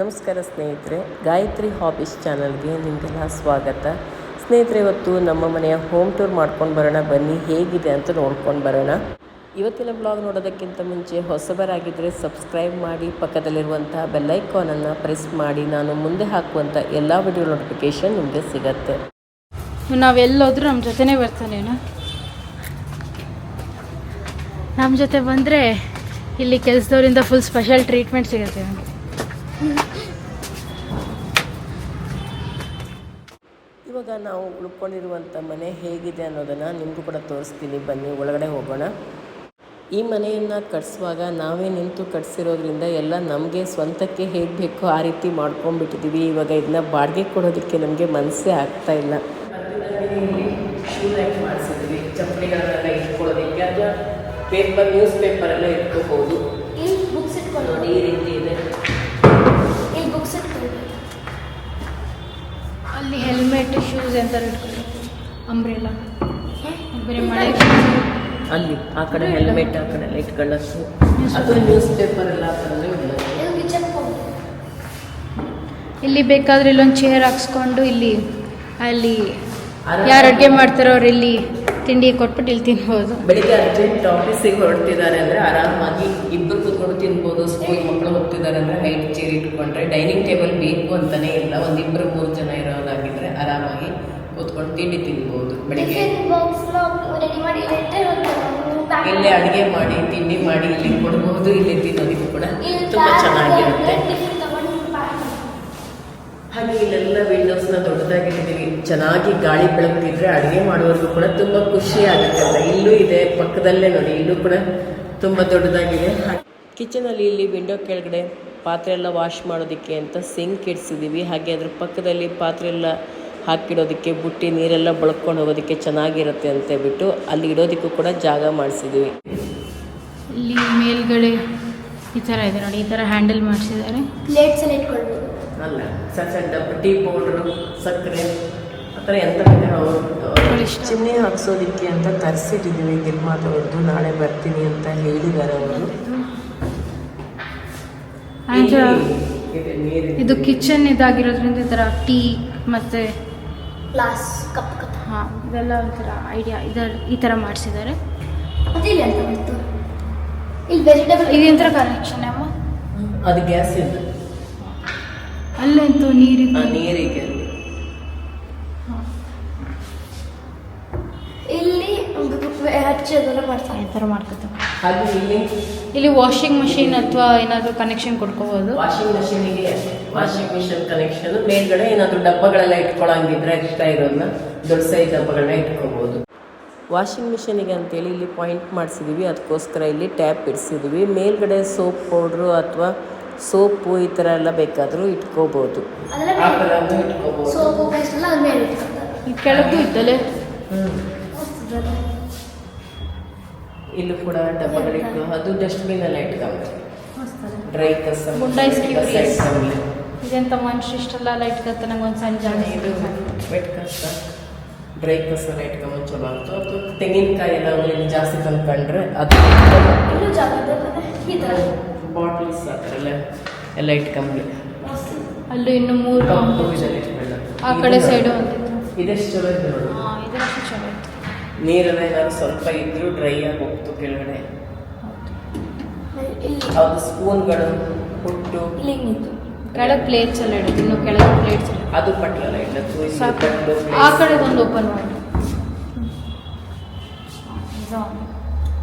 ನಮಸ್ಕಾರ ಸ್ನೇಹಿತರೆ, ಗಾಯತ್ರಿ ಹಾಬೀಸ್ ಚಾನಲ್ಗೆ ನಿಮಗೆಲ್ಲ ಸ್ವಾಗತ. ಸ್ನೇಹಿತರೆ, ಇವತ್ತು ನಮ್ಮ ಮನೆಯ ಹೋಮ್ ಟೂರ್ ಮಾಡ್ಕೊಂಡು ಬರೋಣ. ಬನ್ನಿ, ಹೇಗಿದೆ ಅಂತ ನೋಡ್ಕೊಂಡು ಬರೋಣ. ಇವತ್ತಿನ ಬ್ಲಾಗ್ ನೋಡೋದಕ್ಕಿಂತ ಮುಂಚೆ ಹೊಸಬರಾಗಿದ್ದರೆ ಸಬ್ಸ್ಕ್ರೈಬ್ ಮಾಡಿ ಪಕ್ಕದಲ್ಲಿರುವಂಥ ಬೆಲ್ಲೈಕಾನನ್ನು ಪ್ರೆಸ್ ಮಾಡಿ, ನಾನು ಮುಂದೆ ಹಾಕುವಂಥ ಎಲ್ಲ ವಿಡಿಯೋ ನೋಟಿಫಿಕೇಷನ್ ನಿಮಗೆ ಸಿಗತ್ತೆ. ನಾವೆಲ್ಲೋದ್ರೂ ನಮ್ಮ ಜೊತೆನೇ ಬರ್ತಾನೆ ಇವನು ನಮ್ಮ ಜೊತೆ ಬಂದರೆ ಇಲ್ಲಿ ಕೆಲಸದವರಿಂದ ಫುಲ್ ಸ್ಪೆಷಲ್ ಟ್ರೀಟ್ಮೆಂಟ್ ಸಿಗುತ್ತೆ ನನಗೆ ಇವಾಗ ನಾವು ಉಳ್ಕೊಂಡಿರುವಂಥ ಮನೆ ಹೇಗಿದೆ ಅನ್ನೋದನ್ನು ನಿಮಗೂ ಕೂಡ ತೋರಿಸ್ತೀನಿ. ಬನ್ನಿ ಒಳಗಡೆ ಹೋಗೋಣ. ಈ ಮನೆಯನ್ನು ಕಟ್ಸುವಾಗ ನಾವೇ ನಿಂತು ಕಟ್ಸಿರೋದ್ರಿಂದ ಎಲ್ಲ ನಮಗೆ ಸ್ವಂತಕ್ಕೆ ಹೇಗೆ ಬೇಕೋ ಆ ರೀತಿ ಮಾಡ್ಕೊಂಡ್ಬಿಟ್ಟಿದ್ದೀವಿ. ಇವಾಗ ಇದನ್ನ ಬಾಡಿಗೆ ಕೊಡೋದಕ್ಕೆ ನಮಗೆ ಮನಸ್ಸೇ ಆಗ್ತಾ ಇಲ್ಲ. ಮಾಡಿಸಿದ್ವಿ ಚಪ್ಪಲಿಗಳನ್ನೆಲ್ಲ ಇಟ್ಕೊಳ್ಳೋದಕ್ಕೆ ಅಥವಾ ಪೇಪರ್ ನ್ಯೂಸ್ ಪೇಪರ್ ಎಲ್ಲ ಇಟ್ಕೋಬಹುದು. ಇಲ್ಲಿ ಬುಕ್ಸ್ ಇಟ್ಕೊಂಡು ಈ ರೀತಿ ಇದೆ ಇಲ್ಲಿ ಬುಕ್ಸ್ ಇಟ್ಕೊಂಡು ಅಲ್ಲಿ ಶೂಸ್ ಅಂತ ಇಟ್ಕೊಂಡು ಅಂಬ್ರೆಲ್ಲ ಬರೀ ಮಳೆ ಅಲ್ಲಿ ಆ ಕಡೆ ಹೆಲ್ಮೆಟ್ ಆ ಕಡೆ ಲೈಟ್ ಅದು ನ್ಯೂಸ್ ಪೇಪರ್ ಎಲ್ಲ ಇಲ್ಲಿ ಬೇಕಾದ್ರೆ ಇಲ್ಲೊಂದು ಚೇರ್ ಹಾಕ್ಸ್ಕೊಂಡು ಇಲ್ಲಿ ಅಲ್ಲಿ ಯಾರು ಅಡುಗೆ ಮಾಡ್ತಾರೋ ಅವ್ರು ಇಲ್ಲಿ ತಿಂಡಿ ಕೊಟ್ಬಿಟ್ಟು ಇಲ್ಲಿ ತಿನ್ಬೋದು. ಬೆಳಿಗ್ಗೆ ಅರ್ಜೆಂಟ್ ಆಫೀಸಿಗೆ ಹೊರಡ್ತಿದ್ದಾರೆ ಅಂದರೆ ಆರಾಮಾಗಿ ಇಬ್ಬರು ಕೂತ್ಕೊಂಡು ತಿನ್ಬೋದು ಸ್ಕೂಲ್ ಮಕ್ಕಳು ಹೋಗ್ತಿದ್ದಾರೆ ಅಂದರೆ ಹೈಟ್ ಚೇರ್ ಇಟ್ಕೊಂಡ್ರೆ ಡೈನಿಂಗ್ ಟೇಬಲ್ ಬೇಕು ಅಂತಲೇ ಇಲ್ಲ. ಒಂದು ಇಬ್ಬರು ಮೂರು ಜನ ಆರಾಮಾಗಿ ಕೂತ್ಕೊಂಡು ತಿಂಡಿ ತಿನ್ಬೋದು. ಬೆಳಿಗ್ಗೆ ಇಲ್ಲೇ ಅಡುಗೆ ಮಾಡಿ ತಿಂಡಿ ಮಾಡಿ ಇಲ್ಲಿ ಕೊಡ್ಬೋದು ಇಲ್ಲಿ ತಿನ್ನೋದಕ್ಕೂ ಕೂಡ ತುಂಬ ಚೆನ್ನಾಗಿರುತ್ತೆ. ಹಾಗೆ ಇಲ್ಲೆಲ್ಲ ವಿಂಡೋಸ್ನ ದೊಡ್ಡದಾಗಿಟ್ಟಿದ್ದೀವಿ ಚೆನ್ನಾಗಿ ಗಾಳಿ ಬೆಳಕಿದ್ರೆ ಅಡುಗೆ ಮಾಡೋರ್ಗೂ ಕೂಡ ತುಂಬ ಖುಷಿ ಆಗುತ್ತೆ ಅಂತ ಇಲ್ಲೂ ಇದೆ ಪಕ್ಕದಲ್ಲೇ ನೋಡಿ ಇಲ್ಲೂ ಕೂಡ ತುಂಬ ದೊಡ್ಡದಾಗಿದೆ. ಕಿಚನಲ್ಲಿ ಇಲ್ಲಿ ವಿಂಡೋ ಕೆಳಗಡೆ ಪಾತ್ರೆ ಎಲ್ಲ ವಾಶ್ ಮಾಡೋದಕ್ಕೆ ಅಂತ ಸಿಂಕ್ ಇಡ್ಸಿದ್ದೀವಿ ಹಾಗೆ ಅದ್ರ ಪಕ್ಕದಲ್ಲಿ ಪಾತ್ರೆ ಎಲ್ಲ ಹಾಕಿಡೋದಕ್ಕೆ ಬುಟ್ಟಿ ನೀರೆಲ್ಲ ಬಳ್ಕೊಂಡು ಹೋಗೋದಕ್ಕೆ ಚೆನ್ನಾಗಿರುತ್ತೆ ಅಂತ ಹೇಳ್ಬಿಟ್ಟು ಅಲ್ಲಿ ಇಡೋದಕ್ಕೂ ಕೂಡ ಜಾಗ ಮಾಡಿಸಿದ್ವಿ. ಇಲ್ಲಿ ಮೇಲ್ಗಡೆ ಈ ಥರ ಇದೆ ನೋಡಿ ಈ ಥರ ಹ್ಯಾಂಡಲ್ ಮಾಡಿಸಿದ್ದಾರೆ. ಪ್ಲೇಟ್ಸ್ ಎಲ್ಲ ಇಟ್ಕೊಳ್ಬೋದು ಅಲ್ಲ ಸಣ್ಣ ಸಣ್ಣ ಟೀ ಪೌಡ್ರು ಸಕ್ಕರೆ ಆ ಥರ. ಚಿನ್ನೆ ಹಾಕ್ಸೋದಿಕ್ಕೆ ಅಂತ ತರಿಸಿಟ್ಟಿದ್ದೀವಿ ಗಿರ್ಮಾದವ್ರದ್ದು ನಾಳೆ ಬರ್ತೀನಿ ಅಂತ ಹೇಳಿದ್ದಾರೆ ಅವರು. ಇದು ಕಿಚನ್ ಇದಾಗಿರೋದ್ರಿಂದ ಈ ಥರ ಟೀ ಮತ್ತು ಗ್ಲಾಸ್ ಕಪ್ ಕಪ್. ಹಾಂ ಇದೆಲ್ಲ ಒಂಥರ ಐಡಿಯಾ ಇದರ ಈ ಥರ ಮಾಡಿಸಿದ್ದಾರೆ. ಅದಿಲ್ಲ ಇಲ್ಲಿ ಅಂತ ಬಂತು ಇಲ್ಲಿ ವೆಜಿಟೇಬಲ್ ಇದೆಂಥ ಕನೆಕ್ಷನ್ ಅಮ್ಮ? ಅದು ಗ್ಯಾಸ್ ಇದೆ ಅಲ್ಲಂತೂ ನೀರಿಗೆ ನೀರಿಗೆ ಅಲ್ಲಿ. ಇಲ್ಲಿ ಹಚ್ಚೋದೆಲ್ಲ ಮಾಡ್ತಾರೆ. ಈ ಥರ ಮಾಡ್ಕೊತಾರೆ ಹಾಗೆ ಇಲ್ಲಿ ಇಲ್ಲಿ ವಾಷಿಂಗ್ ಮಿಷಿನ್ ಅಥವಾ ಏನಾದರೂ ಕನೆಕ್ಷನ್ ಕೊಡ್ಕೋಬೋದು. ವಾಷಿಂಗ್ ಮಷೀನಿಗೆ ವಾಷಿಂಗ್ ಮಿಷಿನ್ ಕನೆಕ್ಷನ್ ಮೇಲ್ಗಡೆ ಏನಾದರೂ ಡಬ್ಬಗಳೆಲ್ಲ ಇಟ್ಕೊಳ್ಳಂಗಿದ್ರೆ ಎಕ್ಸ್ಟ್ರಾ ಇರೋದನ್ನ ದೊಡ್ಡ ಸೈಜ್ ಡಬ್ಬಗಳನ್ನ ಇಟ್ಕೋಬೋದು. ವಾಷಿಂಗ್ ಮಿಷಿನಿಗೆ ಅಂತೇಳಿ ಇಲ್ಲಿ ಪಾಯಿಂಟ್ ಮಾಡಿಸಿದ್ದೀವಿ ಅದಕ್ಕೋಸ್ಕರ ಇಲ್ಲಿ ಟ್ಯಾಪ್ ಇಡಿಸಿದ್ವಿ. ಮೇಲ್ಗಡೆ ಸೋಪ್ ಪೌಡ್ರು ಅಥವಾ ಸೋಪು ಈ ಥರ ಎಲ್ಲ ಬೇಕಾದರೂ ಇಟ್ಕೋಬೋದು. ಅದೆಲ್ಲ ಆ ಥರನೂ ಇಲ್ಲೂ ಕೂಡ ಡಬ್ಬಗಳಿಟ್ಟು ಅದು ಡಸ್ಟ್ಬಿನ್ ಎಲ್ಲ ಇಟ್ಕೊಂಡ್ರೆ ಡ್ರೈ ಕಸ. ಇಟ್ಕೊಂಡ್ರೆ. ಇದೆಂತ ಮನುಷ್ಯ ಇಷ್ಟೆಲ್ಲ ಲೈಟ್ ಕತ್ತ ನಂಗೆ ಒಂದು ಸಂಜಾನೆ ಇದು ವೆಟ್ ಕಸ ಡ್ರೈ ಕಸ ಎಲ್ಲ ಇಟ್ಕೊಂಬಂದು ಚಲೋ ಆಗ್ತದೆ ಅದು ತೆಂಗಿನಕಾಯಿ ಎಲ್ಲ ಅವ್ರಿಗೆ ಜಾಸ್ತಿ ತಂದ್ಕೊಂಡ್ರೆ ಅದು ಬಾಟ್ಲ್ಸ್ ಆ ಥರ ಎಲ್ಲ ಎಲ್ಲ ಇಟ್ಕೊಂಬ್ರಿ ಅಲ್ಲೂ ಇನ್ನು ಮೂರು ಆ ಕಡೆ ಸೈಡು ಒಂದಿತ್ತು. ಇದೆಷ್ಟು ಚಲೋ ಇದೆ ನೋಡಿ ಹಾಂ ಇದರಷ್ಟು ಚಲೋ ಇತ್ತು ನೀರೆಲ್ಲ ಏನಾದ್ರು ಸ್ವಲ್ಪ ಇದ್ರೂ ಡ್ರೈ ಆಗಿ ಹೋಗ್ತು ಕೆಳಗಡೆ. ಇಲ್ಲಿ ಅದು ಸ್ಪೂನ್ಗಳು ಹುಟ್ಟು. ಇಲ್ಲಿ ನಿಂತು. ಕೆಳಗೆ ಪ್ಲೇಟ್ಸ್ ಎಲ್ಲ ಇಡುತ್ತೆ ಇನ್ನು ಕೆಳಗೆ ಪ್ಲೇಟ್ಸ್ ಅದು ಪಟ್ಲಲ್ಲ ಇಡತ್ತು ಸಾಕು. ಆ ಕಡೆ ಒಂದು ಓಪನ್ ಮಾಡಿ.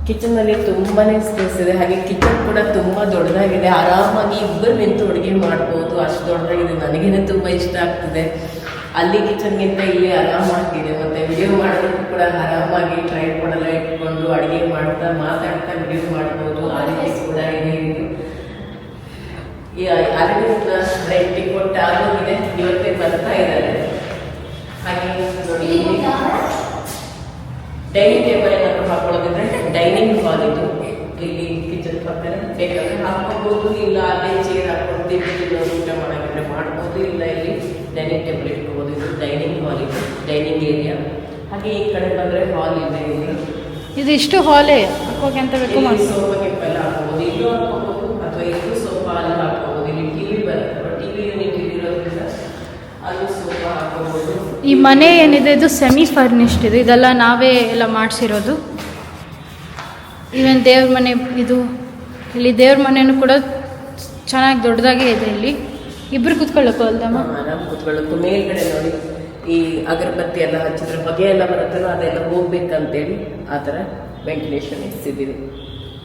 ಕಿಚನ್ ಅಲ್ಲಿ ತುಂಬಾನೇ ಸ್ಪೇಸ್ ಇದೆ. ಹಾಗೆ ಕಿಚನ್ ಕೂಡ ತುಂಬಾ ದೊಡ್ಡದಾಗಿದೆ. ಆರಾಮಾಗಿ ಇಬ್ಬರು ನಿಂತು ಅಡುಗೆ ಮಾಡ್ಬೋದು. ಅಷ್ಟು ದೊಡ್ಡದಾಗಿದೆ. ನನಗೇನೆ ತುಂಬಾ ಇಷ್ಟ ಆಗ್ತದೆ. ಅಲ್ಲಿ ಕಿಚನ್ಗಿಂತ ಇಲ್ಲಿ ಆರಾಮಾಗಿದೆ ಮತ್ತೆ ವಿಡಿಯೋ ಮಾಡೋದಕ್ಕೂ ಕೂಡ ಆರಾಮಾಗಿ ಟ್ರೈ ಎಲ್ಲ ಇಟ್ಕೊಂಡು ಅಡುಗೆ ಮಾಡ್ತಾ ಮಾತಾಡ್ತಾ ವಿಡಿಯೋ ಮಾಡ್ಬೋದು. ಆ ರೀತಿ ಕೂಡ ಇದೆ ಇದು ಅರವಿಂದ ರೆಂಟಿಗೆ ಕೊಟ್ಟು ಆಗೋಗಿದೆ. ಇವತ್ತೇ ಬರ್ತಾ ಇದ್ದಾರೆ. ಹಾಗೆ ನೋಡಿ. ಡೈನಿಂಗ್ ಟೇಬಲ್ ಏನಾದ್ರು ಹಾಕೊಳ್ಳೋದಿದ್ರೆ ಡೈನಿಂಗ್ ಹಾಲ್ ಇದು. ಇಲ್ಲಿ ಕಿಚನ್ ಪಕ್ಕನೆ ಬೇಕಾದ್ರೆ ಹಾಕೋಬಹುದು ಇಲ್ಲ ಅಲ್ಲೇ ಚೇರ್ ಹಾಕೊಂಡು ಊಟ ಮಾಡೋಕ್ಕಿದ್ರೆ ಮಾಡ್ಬೋದು. ಇಲ್ಲ ಇಲ್ಲಿ ಡೈನಿಂಗ್ ಟೇಬಲ್ ಹಾಲ್ ಇದೆ ಡೈನಿಂಗ್ ಏರಿಯಾ ಹಾಗೆ ಈ ಕಡೆ ಬಂದರೆ ಹಾಲ್ ಇದೆ. ಇದು ಇಷ್ಟು ಹಾಲೇ ಹಾಕೋಕೆ ಅಂತ ಬೇಕು ಮಾಡಿ ಸೋಫಾ ಎಲ್ಲ ಹಾಕ್ಬೋದು ಇಲ್ಲೂ ಹಾಕೋಬೋದು ಅಥವಾ ಇಲ್ಲೂ ಸೋಫಾ ಅಲ್ಲಿ ಹಾಕ್ಬೋದು. ಇಲ್ಲಿ ಟಿವಿ ಬರುತ್ತೆ ಟಿವಿ ಅಲ್ಲಿ ಸೋಫಾ ಹಾಕೋಬೋದು. ಈ ಮನೆ ಏನಿದೆ ಇದು ಸೆಮಿ ಫರ್ನಿಶ್ಡ್ ಇದು. ಇದೆಲ್ಲ ನಾವೇ ಎಲ್ಲ ಮಾಡಿಸಿರೋದು. ಈವನ್ ದೇವ್ರ ಮನೆ ಇದು. ಇಲ್ಲಿ ದೇವ್ರ ಮನೆಯೂ ಕೂಡ ಚೆನ್ನಾಗಿ ದೊಡ್ಡದಾಗೇ ಇದೆ ಇಲ್ಲಿ. ಇಬ್ಬರು ಕೂತ್ಕೊಳ್ಳೋಕು ಅಲ್ದಮ್ಮ? ಆರಾಮ್ ಕೂತ್ಕೊಳ್ಳೋದು ಮೇಲ್ಗಡೆ ನೋಡಿ. ಈ ಅಗರಬತ್ತಿ ಎಲ್ಲ ಹಚ್ಚಿದ್ರೆ ಹೊಗೆ ಎಲ್ಲ ಬರುತ್ತಲ್ಲ ಅದೆಲ್ಲ ಹೋಗ್ಬೇಕಂತೇಳಿ ಆ ಥರ ವೆಂಟಿಲೇಷನ್ ಇಸ್ತಿದ್ದೀವಿ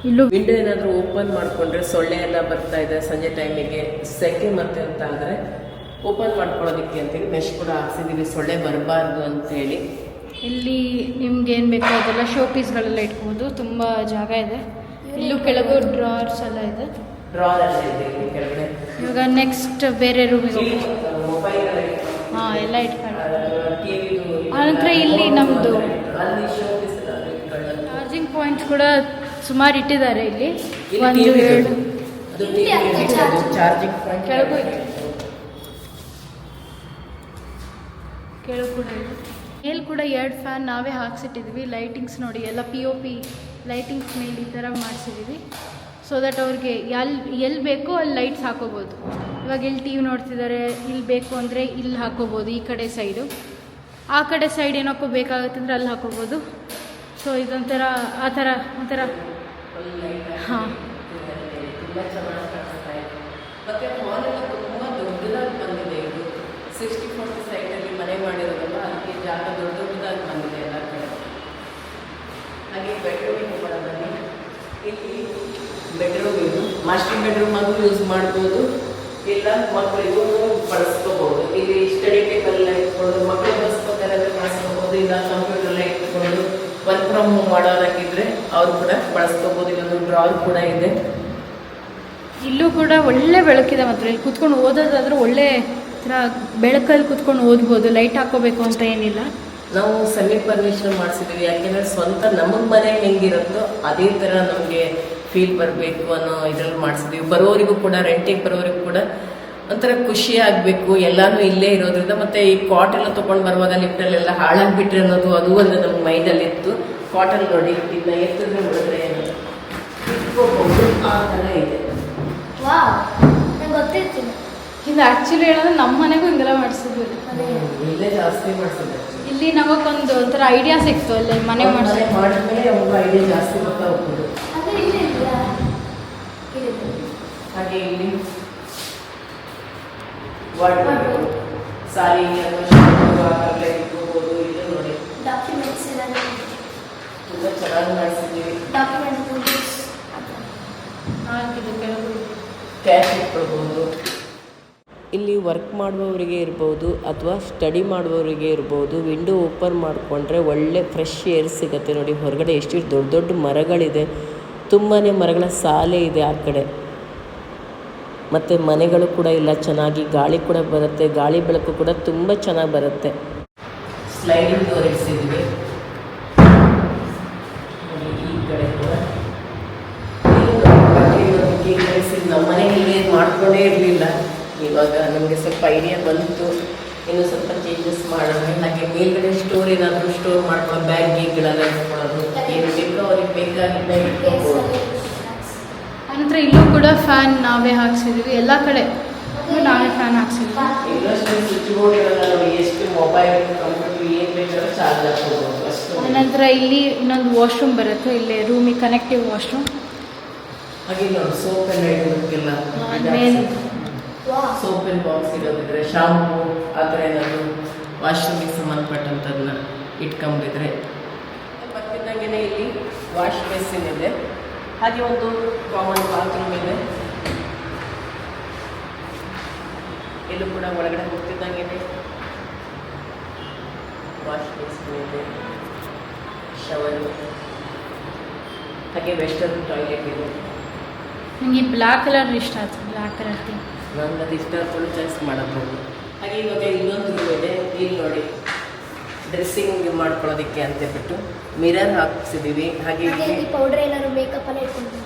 ಇಲ್ಲೂ ವಿಂಡೋ ಏನಾದರೂ ಓಪನ್ ಮಾಡಿಕೊಂಡ್ರೆ ಸೊಳ್ಳೆ ಎಲ್ಲ ಬರ್ತಾ ಇದೆ ಸಂಜೆ ಟೈಮಿಗೆ ಸೆಕೆ ಮತ್ತೆ ಅಂತ ಅಂದರೆ ಓಪನ್ ಮಾಡ್ಕೊಳ್ಳೋದಕ್ಕೆ ಅಂತೇಳಿ ಮೆಶ್ ಕೂಡ ಹಾಕ್ಸಿದ್ದೀವಿ ಸೊಳ್ಳೆ ಬರಬಾರ್ದು ಅಂತೇಳಿ. ಇಲ್ಲಿ ನಿಮ್ಗೆ ಏನು ಬೇಕೋ ಅದೆಲ್ಲ ಶೋ ಪೀಸ್ಗಳೆಲ್ಲ ಇಟ್ಬೋದು ತುಂಬ ಜಾಗ ಇದೆ. ಇಲ್ಲೂ ಕೆಳಗೂ ಡ್ರಾರ್ಸ್ ಎಲ್ಲ ಇದೆ. ಡ್ರಾರ್ ಎಲ್ಲ ಇದೆ ಕೆಳಗಡೆ. ಇವಾಗ ನೆಕ್ಸ್ಟ್ ಬೇರೆ ರೂಮಿಗೆ ಎಲ್ಲ ಹಾಂ ಎಲ್ಲ ಇಟ್ಕೊಂಡು. ಆನಂತರ ಇಲ್ಲಿ ಇಟ್ಕೊಳ್ಳೋದು ಚಾರ್ಜಿಂಗ್ ಪಾಯಿಂಟ್ ಕೂಡ ಸುಮಾರು ಇಟ್ಟಿದ್ದಾರೆ ಇಲ್ಲಿ. ಒಂದು ಪಾಯಿಂಟ್ ಕೆಳಗೂ ಇದೆ. ಕೆಳಗೆ ಕೂಡ ಇದೆ. ಮೇಲ್ ಕೂಡ ಎರಡು ಫ್ಯಾನ್ ನಾವೇ ಹಾಕ್ಸಿಟ್ಟಿದ್ವಿ. ಲೈಟಿಂಗ್ಸ್ ನೋಡಿ ಎಲ್ಲ ಪಿ ಒ ಪಿ ಲೈಟಿಂಗ್ಸ್ ಮೇಲೆ ಈ ಥರ ಮಾಡಿಸಿದ್ದೀವಿ ಸೊ ದಟ್ ಅವ್ರಿಗೆ ಎಲ್ಲಿ ಎಲ್ಲಿ ಬೇಕೋ ಅಲ್ಲಿ ಲೈಟ್ಸ್ ಹಾಕೋಬೋದು. ಇವಾಗ ಇಲ್ಲಿ ಟಿ ವಿ ನೋಡ್ತಿದ್ದಾರೆ ಇಲ್ಲಿ ಬೇಕು ಅಂದರೆ ಇಲ್ಲಿ ಹಾಕೋಬೋದು ಈ ಕಡೆ ಸೈಡು ಆ ಕಡೆ ಸೈಡ್ ಏನಕ್ಕೂ ಬೇಕಾಗುತ್ತೆ ಅಂದರೆ ಅಲ್ಲಿ ಹಾಕೋಬೋದು. ಸೊ ಇದೊಂಥರ, ಆ ಥರ, ಒಂಥರ, ಹಾಂ. ಇಲ್ಲಿ ಬೆಡ್ರೂಮ್ ಇದು. ಮಾಸ್ಟರ್ ಬೆಡ್ರೂಮ್ ಆಗೂ ಯೂಸ್ ಮಾಡ್ಬೋದು. ಇಲ್ಲ ಮಕ್ಕಳಿಗೂ ಬಳಸ್ಕೋಬೋದು. ಇಲ್ಲಿ ಸ್ಟಡಿ ಟೇಬಲ್ ಎಲ್ಲ ಇಟ್ಕೊಂಡು ಮಕ್ಕಳು ಬಳಸ್ಕೋತಾರೆ ಅಂದರೆ ಬಳಸ್ಕೋಬೋದು. ಇಲ್ಲ ಕಂಪ್ಯೂಟರ್ ಎಲ್ಲ ಇಟ್ಕೊಂಡು ವರ್ಕ್ ಫ್ರಮ್ ಹೋಮ್ ಮಾಡೋರಾಗಿದ್ರೆ ಅವ್ರು ಕೂಡ ಬಳಸ್ಕೋಬೋದು. ಇಲ್ಲೊಂದು ಡ್ರಾರ್ ಕೂಡ ಇದೆ. ಇಲ್ಲೂ ಕೂಡ ಒಳ್ಳೆ ಬೆಳಕಿದೆ ಮಾತ್ರ. ಇಲ್ಲಿ ಕುತ್ಕೊಂಡು ಓದೋದಾದ್ರೆ ಒಳ್ಳೆ ಥರ ಬೆಳಕಲ್ಲಿ ಕುತ್ಕೊಂಡು ಓದ್ಬೋದು. ಲೈಟ್ ಹಾಕೋಬೇಕು ಅಂತ ಏನಿಲ್ಲ. ನಾವು ಸೆಮಿ ಪರ್ಮಿಷನ್ ಮಾಡಿಸಿದ್ದೀವಿ. ಯಾಕೆಂದರೆ ಸ್ವಂತ ನಮಗೆ ಮನೆ ಹೆಂಗಿರುತ್ತೋ ಅದೇ ಥರ ನಮಗೆ ಫೀಲ್ ಬರಬೇಕು ಅನ್ನೋ ಇದರಲ್ಲಿ ಮಾಡಿಸಿದ್ವಿ. ಬರೋರಿಗೂ ಕೂಡ ರೆಂಟಿಗೆ ಬರೋರಿಗೂ ಕೂಡ ಒಂಥರ ಖುಷಿ ಆಗಬೇಕು. ಎಲ್ಲಾನು ಇಲ್ಲೇ ಇರೋದ್ರಿಂದ ಮತ್ತೆ ಈ ಕಾಟ್ ಎಲ್ಲ ತೊಗೊಂಡು ಬರುವಾಗ ಲಿಫ್ಟಲ್ಲೆಲ್ಲ ಹಾಳಾಗ್ಬಿಟ್ರೆ ಅನ್ನೋದು ಅದು ಒಂದು ನಮ್ಮ ಮೈಂಡಲ್ಲಿ ಇತ್ತು ಕಾಟನ್ ನೋಡಿ ಇದನ್ನ ಎತ್ತಿದ್ರೆ ನೋಡಿದ್ರೆ ಇಟ್ಕೋಬಹುದು. ಆ ಥರ ಇದೆ. ಆ್ಯಕ್ಚುಲಿ ಹೇಳಿದ್ರೆ ನಮ್ಮ ಮನೆಗೂ ಹಿಂಗೆಲ್ಲ ಮಾಡಿಸಿದ್ವಿ. ಇಲ್ಲೇ ಜಾಸ್ತಿ ಮಾಡಿಸಿದೆ ಇಲ್ಲಿ ನಮಗೊಂದು ಒಂಥರ ಐಡಿಯಾ ಸಿಕ್ತು ಅಲ್ಲಿ ಮನೆ ಮಾಡಿಸಿ ಮಾಡಿದ್ಮೇಲೆ ಐಡಿಯಾ ಜಾಸ್ತಿ ಬರ್ತಾ ಹೋಗ್ಬೋದು ಅದೇ ಇಲ್ಲೇ ಇದೆಯಾ ಇದೆ ಹಾಗೆ ಇಲ್ಲಿ ಸಾರಿ ಅಥವಾ ಶಾಂಪು ಆ ಥರ ಇಟ್ಕೋಬೋದು ಇದು ನೋಡಿ. ಡಾಕ್ಯುಮೆಂಟ್ಸ್ ಎಲ್ಲ ತುಂಬ ಚೆನ್ನಾಗಿ ಮಾಡಿಸಿದ್ದೀವಿ. ಡಾಕ್ಯುಮೆಂಟ್ ಬುಕ್ಸ್ ಕ್ಯಾಶ್ ಇಟ್ಕೊಳ್ಬೋದು. ಇಲ್ಲಿ ವರ್ಕ್ ಮಾಡುವವರಿಗೆ ಇರ್ಬೋದು ಅಥವಾ ಸ್ಟಡಿ ಮಾಡುವವರಿಗೆ ಇರ್ಬೋದು ವಿಂಡೋ ಓಪನ್ ಮಾಡಿಕೊಂಡ್ರೆ ಒಳ್ಳೆ ಫ್ರೆಶ್ ಏರ್ ಸಿಗುತ್ತೆ ನೋಡಿ. ಹೊರಗಡೆ ಎಷ್ಟು ದೊಡ್ಡ ದೊಡ್ಡ ಮರಗಳಿದೆ. ತುಂಬಾ ಮರಗಳ ಸಾಲೆ ಇದೆ ಆ ಕಡೆ. ಮತ್ತು ಮನೆಗಳು ಕೂಡ ಇಲ್ಲ, ಚೆನ್ನಾಗಿ ಗಾಳಿ ಕೂಡ ಬರುತ್ತೆ, ಗಾಳಿ ಬೆಳಕು ಕೂಡ ತುಂಬ ಚೆನ್ನಾಗಿ ಬರುತ್ತೆ. ಸ್ಲೈಡಿಂಗ್ ಡೋರ್ ಇಡಿಸಿದ್ವಿ ಈ ಕಡೆ ನಮ್ಮ ಮನೆಯಲ್ಲಿ ಮಾಡ್ಕೊಂಡೇ ಇರಲಿಲ್ಲ. ಇವಾಗ ನಮಗೆ ಸ್ವಲ್ಪ ಐಡಿಯಾ ಬಂತು. ಇನ್ನು ಸ್ವಲ್ಪ ಚೇಂಜಸ್ ಮಾಡೋಣ. ಹಾಗೆ ಮೇಲ್ಗಡೆ ಸ್ಟೋರ್ ಏನಾದರೂ ಸ್ಟೋರ್ ಮಾಡ್ಕೊಂಡು ಬ್ಯಾಗ್ ಗೀಗ್ಗಳೆಲ್ಲ ಇಟ್ಕೊಳ್ಳೋದು ಏನು ಬೇಕೋ ಅವ್ರಿಗೆ ಬೇಕಾಗಿದ್ದ ಇಟ್ಕೋಬೋದು ಇಲ್ಲೂ ಕೂಡ ಫ್ಯಾನ್ ನಾವೇ ಹಾಕ್ಸಿದ್ವಿ ಎಲ್ಲ ಕಡೆ ನಾವೇ ಫ್ಯಾನ್ ಹಾಕ್ಸಿದ್ವಿ. ನಂತರ ಇಲ್ಲಿ ಇನ್ನೊಂದು ವಾಶ್ರೂಮ್ ಬರುತ್ತೆ ಇಲ್ಲಿ ರೂಮಿಗೆ ಕನೆಕ್ಟಿವ್ ವಾಶ್ರೂಮ್ ಮೇನ್ ಸೋಪಿನ ಬಾಕ್ಸ್ ಇರೋದಿದ್ರೆ ಶಾಂಪು ಆ ಥರ ಏನಾದರೂ ವಾಶ್ರೂಮಿಗೆ ಸಂಬಂಧಪಟ್ಟಂಥದ್ದನ್ನ ಇಟ್ಕೊಂಡಿದ್ರೆ ಬರ್ತಿದ್ದಂಗೆ ಇಲ್ಲಿ ವಾಶ್ ಬೇಸಿನ್ ಇದೆ. ಹಾಗೆ ಒಂದು ಕಾಮನ್ ಬಾತ್ರೂಮ್ ಇದೆ. ಎಲ್ಲೂ ಕೂಡ ಒಳಗಡೆ ಹೋಗ್ತಿದ್ದಂಗೆ ವಾಶ್ ಬೇಸಿನ್ ಇದೆ. ಶವರ್ ಹಾಗೆ ವೆಸ್ಟರ್ನ್ ಟಾಯ್ಲೆಟ್ ಇದೆ. ನನಗೆ ಬ್ಲ್ಯಾಕ್ ಕಲರ್ ಇಷ್ಟ ಆಯ್ತು? ಬ್ಲ್ಯಾಕ್ ಕಲರ್ ಥೀಮ್ ನಂಗೆ ಅದು ಇಷ್ಟ ಚಾಯ್ಸ್ ಮಾಡಬಹುದು. ಹಾಗೆ ಇವಾಗ ಇನ್ನೊಂದು ರೂಮ್ ಇದೆ ಇಲ್ಲಿ ನೋಡಿ. ಡ್ರೆಸ್ಸಿಂಗ್ ಮಾಡ್ಕೊಳ್ಳೋದಕ್ಕೆ ಅಂತ ಹೇಳ್ಬಿಟ್ಟು ಮಿರರ್ ಹಾಕ್ಸಿದೀವಿ. ಹಾಗೆ ಪೌಡರ್ ಏನಾದ್ರು ಮೇಕಪ್ ಎಲ್ಲ. ಇಟ್ಕೊಂಡು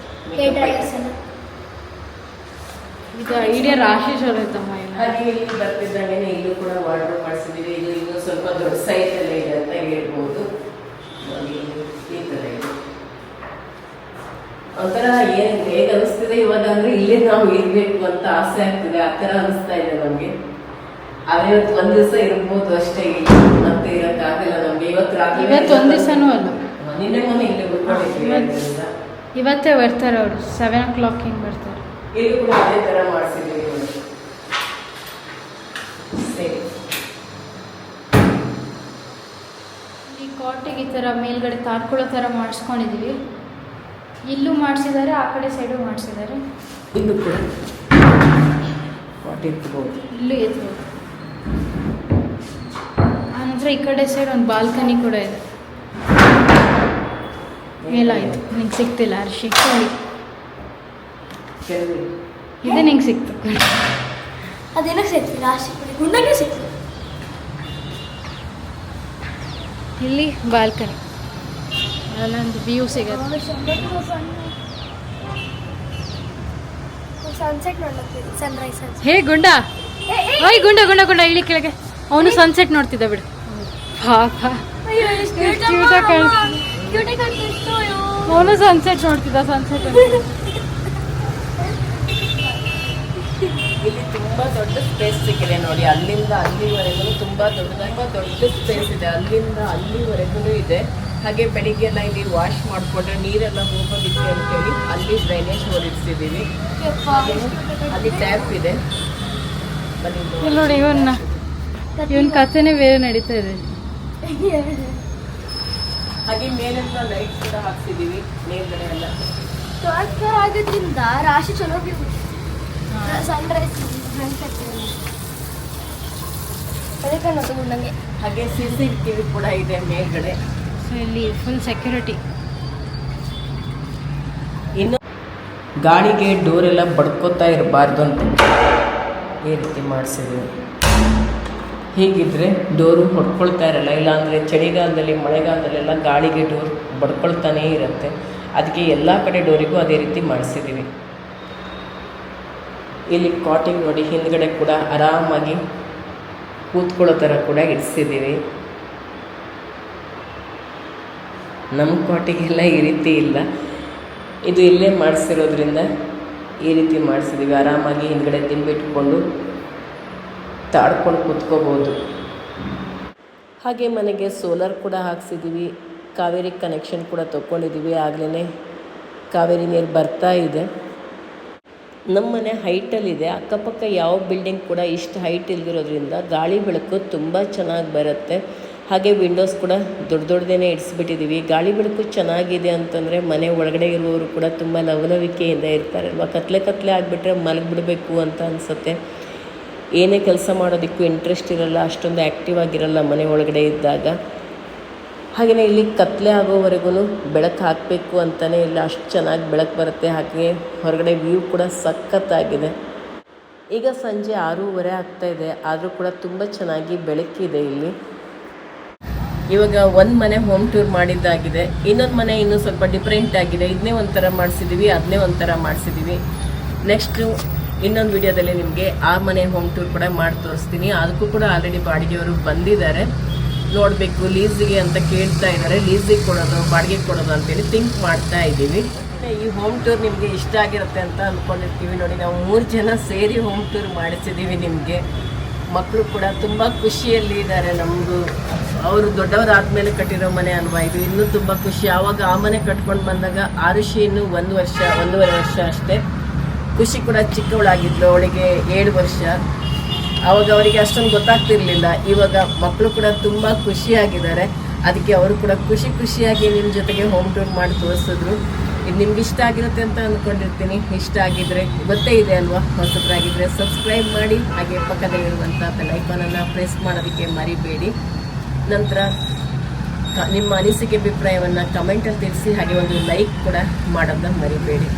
ಇದು ಐಡಿಯಾ ರಾಶಿ ಇಲ್ಲ. ಹಾಗೆ ಇಲ್ಲಿ ಬರ್ತಿದ್ದಂಗೆ ಇಲ್ಲೂ ಕೂಡ ವಾರ್ಡ್ರೋಬ್ ಮಾಡಿಸಿದ್ದೀವಿ ಇದು ಇನ್ನೂ ಸ್ವಲ್ಪ ದೊಡ್ಡ ಸೈಜ್ ಎಲ್ಲ ಇದೆ ಅಂತ ಹೇಳ್ಬೋದು. ಈ ಥರ ಇದೆ. ಒಂಥರ ಏನ್ ಹೇಗೆ ಅನಿಸ್ತಿದೆ ಇವಾಗ ಅಂದ್ರೆ ಇಲ್ಲೇ ನಾವು ಇರ್ಬೇಕು ಅಂತ ಆಸೆ ಆಗ್ತಿದೆ. ಆ ಥರ ಅನಿಸ್ತಾ ಇದೆ ನಮಗೆ. ಇವತ್ತು ಒಂದ್ ದಿವಸ ಇರ್ಬೋದು ಅಷ್ಟೇ ಮತ್ತೆ ಇರಕ್ ಆಗಲ್ಲ ನಮ್ಗೆ. ಇವತ್ತು ರಾತ್ರಿ ಇವತ್ತು ಒಂದು ದಿವಸನೂ ಅಲ್ಲ. ನಿನ್ನೆ ಮೊನ್ನೆ ಇಲ್ಲಿ ಇವತ್ತು- ಇವತ್ತೇ ಬರ್ತಾರೆ ಅವರು. ಸೆವೆನ್ ಓ ಕ್ಲಾಕ್ ಹಿಂಗೆ ಬರ್ತಾರೆ. ಇಲ್ಲಿ ಕೂಡ ಅದೇ ತರ ಮಾಡಿಸಿದ್ವಿ ಸರಿ. ಈ ಕಾಟಿಗೆ ಈ ಥರ ಮೇಲ್ಗಡೆ ತಾರ್ಕೊಳ್ಳೋ ಥರ ಮಾಡಿಸ್ಕೊಂಡಿದ್ದೀವಿ ಇಲ್ಲೂ ಮಾಡಿಸಿದ್ದಾರೆ ಆ ಕಡೆ ಸೈಡು ಮಾಡಿಸಿದ್ದಾರೆ. ಇಲ್ಲೂ ಕೂಡ ಇಟ್ಬೋದು ಇಲ್ಲೂ ಎತ್ಬೋದು. ಈ ಕಡೆ ಸೈಡ್ ಒಂದು ಬಾಲ್ಕನಿ ಕೂಡ ಇದೆ. ಮೇಲಾಯಿತು. ನಿಂಗೆ ಸಿಗ್ತಿಲ್ಲ ಅರ್ಶಿ ಇದು ನಿಂಗೆ ಸಿಕ್ತು. ಅದೇನೋ ಸಿಕ್ತಿಲ್ಲ ರಾಶಿ ಪುಡಿ ಗುಂಡಕ್ಕೆ ಸಿಗ್ತದೆ ಇಲ್ಲಿ ಬಾಲ್ಕನಿ ಅಲ್ಲೊಂದು ವ್ಯೂ ಸಿಗುತ್ತೆ. ಸನ್ಸೆಟ್ ನೋಡ್ಲತ್ತೀವಿ ಸನ್ರೈಸ್ ಹೇ ಗುಂಡ. ಓಯ್ ಗುಂಡ ಗುಂಡ ಗುಂಡ ಇಳಿ ಕೆಳಗೆ. ಅವನು ಸನ್ಸೆಟ್ ನೋಡ್ತಿದ್ದ ಬಿಡು. ಪಾಪ. ಅವನು ಸನ್ಸೆಟ್ ನೋಡ್ತಿದ್ದ ಸನ್ಸೆಟ್ ಇಲ್ಲಿ ತುಂಬಾ ದೊಡ್ಡ ಸ್ಪೇಸ್ ಸಿಕ್ಕಿದೆ ನೋಡಿ. ಅಲ್ಲಿಂದ ಅಲ್ಲಿವರೆಗೂ ತುಂಬಾ ದೊಡ್ಡ ತುಂಬಾ ದೊಡ್ಡ ಸ್ಪೇಸ್ ಇದೆ. ಅಲ್ಲಿಂದ ಅಲ್ಲಿವರೆಗೂ ಇದೆ. ಹಾಗೆ ಬೆಳಿಗ್ಗೆ ಎಲ್ಲ ಇಲ್ಲಿ ವಾಶ್ ಮಾಡಿಕೊಂಡ್ರೆ ನೀರೆಲ್ಲ ಹೋಗೋದಿಕ್ಕೆ ಅಂತೇಳಿ ಅಲ್ಲಿ ಡ್ರೈನೇಜ್ ಹೊರಡಿಸಿದ್ದೀವಿ ಅಲ್ಲಿ ಟ್ಯಾಪ್ ಇದೆ. ನೋಡಿ ಇವನ್ನ. ಇವನ್ ಕಥೆನೇ ಬೇರೆ ನಡೀತಾ ಇದೆ. ಹಾಗೆ ಮೇಲೆಲ್ಲ ಲೈಟ್ ಕೂಡ ಹಾಕ್ಸಿದೀವಿ ಮೇಲ್ಗಡೆ ಎಲ್ಲ. ಟ್ರಾನ್ಸ್ಫರ್ ಆಗೋದ್ರಿಂದ ರಾಶಿ ಚಲೋ ಸನ್ರೈಸ್ ರೈಸ್ ಅದಕ್ಕೆ ತಗೊಂಡಂಗೆ. ಹಾಗೆ ಸಿ ಸಿ ಟಿವಿ ಕೂಡ ಇದೆ ಮೇಲ್ಗಡೆ. ಸೊ ಇಲ್ಲಿ ಫುಲ್ ಸೆಕ್ಯೂರಿಟಿ ಇನ್ನು ಗಾಡಿಗೆ ಡೋರ್ ಎಲ್ಲ ಬಡ್ಕೋತಾ ಇರಬಾರ್ದು ಅಂತ ಈ ರೀತಿ ಮಾಡಿಸಿದ್ವಿ. ಹೀಗಿದ್ರೆ ಡೋರು ಹೊಡ್ಕೊಳ್ತಾ ಇರಲ್ಲ. ಇಲ್ಲಾಂದರೆ ಚಳಿಗಾಲದಲ್ಲಿ, ಮಳೆಗಾಲದಲ್ಲೆಲ್ಲ ಗಾಳಿಗೆ ಡೋರ್ ಬಡ್ಕೊಳ್ತಾನೇ ಇರುತ್ತೆ. ಅದಕ್ಕೆ ಎಲ್ಲ ಕಡೆ ಡೋರಿಗೂ ಅದೇ ರೀತಿ ಮಾಡಿಸಿದ್ದೀವಿ. ಇಲ್ಲಿ ಕಾಟಿಂಗ್ ನೋಡಿ, ಹಿಂದ್ಗಡೆ ಕೂಡ ಆರಾಮಾಗಿ ಕೂತ್ಕೊಳ್ಳೋ ಥರ ಕೂಡ ಇಡಿಸಿದ್ದೀವಿ ನಮ್ಮ ಕಾಟಿಗೆಲ್ಲ ಈ ರೀತಿ ಇಲ್ಲ. ಇದು ಇಲ್ಲೇ ಮಾಡಿಸಿರೋದ್ರಿಂದ ಈ ರೀತಿ ಮಾಡಿಸಿದ್ದೀವಿ. ಆರಾಮಾಗಿ ಹಿಂದ್ಗಡೆ ದಿಂಬಿಟ್ಕೊಂಡು ತಾಡ್ಕೊಂಡು ಕೂತ್ಕೋಬೋದು. ಹಾಗೆ ಮನೆಗೆ ಸೋಲಾರ್ ಕೂಡ ಹಾಕ್ಸಿದ್ದೀವಿ ಕಾವೇರಿ ಕನೆಕ್ಷನ್ ಕೂಡ ತೊಗೊಂಡಿದ್ದೀವಿ ಆಗಲೇ ಕಾವೇರಿ ನೀರು ಬರ್ತಾ ಇದೆ. ನಮ್ಮ ಮನೆ ಹೈಟಲ್ಲಿದೆ ಅಕ್ಕಪಕ್ಕ ಯಾವ ಬಿಲ್ಡಿಂಗ್ ಕೂಡ ಇಷ್ಟು ಹೈಟ್ ಇಲ್ದಿರೋದ್ರಿಂದ ಗಾಳಿ ಬೆಳಕು ತುಂಬ ಚೆನ್ನಾಗಿ ಬರುತ್ತೆ. ಹಾಗೆ ವಿಂಡೋಸ್ ಕೂಡ ದೊಡ್ಡ ದೊಡ್ಡದೇ ಇಡಿಸ್ಬಿಟ್ಟಿದ್ದೀವಿ ಗಾಳಿ ಬೆಳಕು ಚೆನ್ನಾಗಿದೆ ಅಂತಂದರೆ ಮನೆ ಒಳಗಡೆ ಇರುವವರು ಕೂಡ ತುಂಬ ಲವಲವಿಕೆಯಿಂದ ಇರ್ತಾರಲ್ವ? ಕತ್ಲೆ ಕತ್ಲೆ ಆಗಿಬಿಟ್ರೆ ಮಲಗಿಬಿಡಬೇಕು ಅಂತ ಅನಿಸುತ್ತೆ. ಏನೇ ಕೆಲಸ ಮಾಡೋದಕ್ಕೂ ಇಂಟ್ರೆಸ್ಟ್ ಇರಲ್ಲ, ಅಷ್ಟೊಂದು ಆ್ಯಕ್ಟಿವ್ ಆಗಿರಲ್ಲ ಮನೆ ಒಳಗಡೆ ಇದ್ದಾಗ. ಹಾಗೆಯೇ ಇಲ್ಲಿ ಕತ್ತಲೆ ಆಗೋವರೆಗೂ ಬೆಳಕು ಹಾಕಬೇಕು ಅಂತಲೇ ಇಲ್ಲ, ಅಷ್ಟು ಚೆನ್ನಾಗಿ ಬೆಳಕು ಬರುತ್ತೆ. ಹಾಗೆ ಹೊರಗಡೆ ವ್ಯೂ ಕೂಡ ಸಖತ್ತಾಗಿದೆ. ಈಗ ಸಂಜೆ ಆರೂವರೆ ಇದೆ, ಆದರೂ ಕೂಡ ತುಂಬ ಚೆನ್ನಾಗಿ ಬೆಳಕಿದೆ ಇಲ್ಲಿ. ಇವಾಗ ಒಂದು ಮನೆ ಹೋಮ್ ಟೂರ್ ಮಾಡಿದ್ದಾಗಿದೆ, ಇನ್ನೊಂದು ಮನೆ ಇನ್ನೂ ಸ್ವಲ್ಪ ಡಿಫ್ರೆಂಟ್ ಆಗಿದೆ. ಇದನ್ನೇ ಒಂಥರ ಮಾಡಿಸಿದ್ದೀವಿ ಅದನ್ನೇ ಒಂಥರ ಮಾಡಿಸಿದ್ದೀವಿ ನೆಕ್ಸ್ಟು ಇನ್ನೊಂದು ವಿಡಿಯೋದಲ್ಲಿ ನಿಮಗೆ ಆ ಮನೆ ಹೋಮ್ ಟೂರ್ ಕೂಡ ಮಾಡಿ ತೋರಿಸ್ತೀನಿ. ಅದಕ್ಕೂ ಕೂಡ ಆಲ್ರೆಡಿ ಬಾಡಿಗೆಯವರು ಬಂದಿದ್ದಾರೆ. ನೋಡಬೇಕು, ಲೀಸಿಗೆ ಅಂತ ಕೇಳ್ತಾ ಇದ್ದಾರೆ. ಲೀಸಿಗೆ ಕೊಡೋದು, ಬಾಡಿಗೆ ಕೊಡೋದು ಅಂತೇಳಿ ಥಿಂಕ್ ಮಾಡ್ತಾ ಇದ್ದೀವಿ. ಈ ಹೋಮ್ ಟೂರ್ ನಿಮಗೆ ಇಷ್ಟ ಆಗಿರುತ್ತೆ ಅಂತ ಅಂದ್ಕೊಂಡಿರ್ತೀವಿ ನೋಡಿ. ನಾವು ಮೂರು ಜನ ಸೇರಿ ಹೋಮ್ ಟೂರ್ ಮಾಡಿಸಿದ್ದೀವಿ ನಿಮಗೆ. ಮಕ್ಕಳು ಕೂಡ ತುಂಬ ಖುಷಿಯಲ್ಲಿ ಇದ್ದಾರೆ ನಮಗೂ ಅವರು ದೊಡ್ಡವರಾದ್ಮೇಲೆ ಕಟ್ಟಿರೋ ಮನೆ ಅಲ್ವಾ ಇದು? ಇನ್ನೂ ತುಂಬ ಖುಷಿ. ಆವಾಗ ಆ ಮನೆ ಕಟ್ಕೊಂಡು ಬಂದಾಗ ಆರುಷಿ ಇನ್ನೂ ಒಂದು ವರ್ಷ, ಒಂದೂವರೆ ವರ್ಷ ಅಷ್ಟೇ. ಖುಷಿ ಕೂಡ ಚಿಕ್ಕವಳಾಗಿದ್ಲು, ಅವಳಿಗೆ ಏಳು ವರ್ಷ. ಅವಾಗ ಅವರಿಗೆ ಅಷ್ಟೊಂದು ಗೊತ್ತಾಗ್ತಿರ್ಲಿಲ್ಲ. ಇವಾಗ ಮಕ್ಕಳು ಕೂಡ ತುಂಬ ಖುಷಿಯಾಗಿದ್ದಾರೆ. ಅದಕ್ಕೆ ಅವರು ಕೂಡ ಖುಷಿ ಖುಷಿಯಾಗಿ ನಿಮ್ಮ ಜೊತೆಗೆ ಹೋಮ್ ಟೂರ್ ಮಾಡಿ ತೋರಿಸಿದ್ರು. ಇದು ನಿಮ್ಗೆ ಇಷ್ಟ ಆಗಿರುತ್ತೆ ಅಂತ ಅಂದ್ಕೊಂಡಿರ್ತೀನಿ ಇಷ್ಟ ಆಗಿದ್ರೆ ಗೊತ್ತೇ ಇದೆ ಅಲ್ವಾ? ಹೊಸಬ್ರಾಗಿದ್ದರೆ ಸಬ್ಸ್ಕ್ರೈಬ್ ಮಾಡಿ. ಹಾಗೆ ಪಕ್ಕದಲ್ಲಿರುವಂಥ ಬೆಲೈಕಾನನ್ನು ಪ್ರೆಸ್ ಮಾಡೋದಕ್ಕೆ ಮರಿಬೇಡಿ. ನಂತರ ನಿಮ್ಮ ಅನಿಸಿಕೆ, ಅಭಿಪ್ರಾಯವನ್ನು ಕಮೆಂಟಲ್ಲಿ ತಿಳಿಸಿ, ಹಾಗೆ ಒಂದು ಲೈಕ್ ಕೂಡ ಮಾಡೋದನ್ನ ಮರಿಬೇಡಿ.